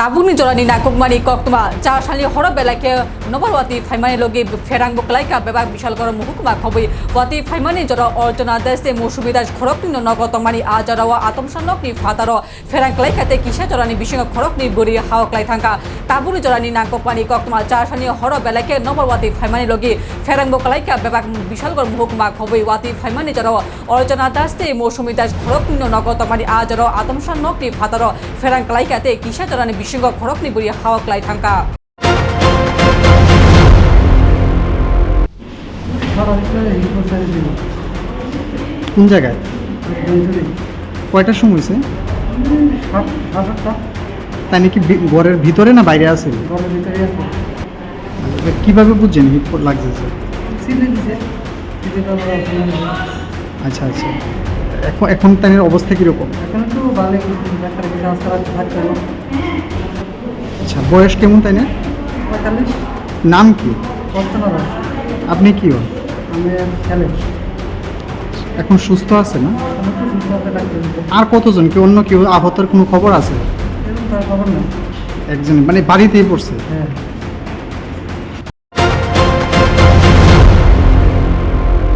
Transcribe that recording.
તાબુની જોડાની નાકુકમાની કોકમાં ચાર સાલની હોડો પહેલાં કે নবরওয়াতি ফাইমানি লগে ফেরাং বকলাইকা বেবাক বিশাল গরম মুহুকুমা খবই। ওয়াতি ফাইমানি জর অর্জনা দেশে মৌসুমি দাস খরকনি নগতমানি আজরাওয়া আতমসানকনি ফাতার। ফেরাং ক্লাইকাতে কিসা জরানি বিশিং খরকনি বরি হাও ক্লাই থাকা তাবুনি জরানি নাকপানি কক্তমা চারসানি হর বেলাকে নবরওয়াতি ফাইমানি লগে ফেরাং বকলাইকা বেবাক বিশাল গরম মুহুকুমা খবই। ওয়াতি ফাইমানি জর অর্জনা মৌসুমি দাস খরকনি নগতমানি আজর আতমসানকনি ফাতার। ফেরাং ক্লাইকাতে কিসা জরানি বিশিং খরকনি বরি হাও ক্লাই থাকা কোন জায়গায়? কয়টার সময় হয়েছে? তাই নাকি ঘরের ভিতরে না বাইরে আছে? কীভাবে বুঝছেন হিট লাগছে আচ্ছা আচ্ছা। এখন এখন তাই অবস্থা কীরকম? আচ্ছা বয়স কেমন তাই না নাম কি? আপনি কি হন? এখন সুস্থ আছে না? আর কতজন? কি অন্য কেউ আহতের কোনো খবর আছে? একজন মানে বাড়িতেই পড়ছে? হ্যাঁ।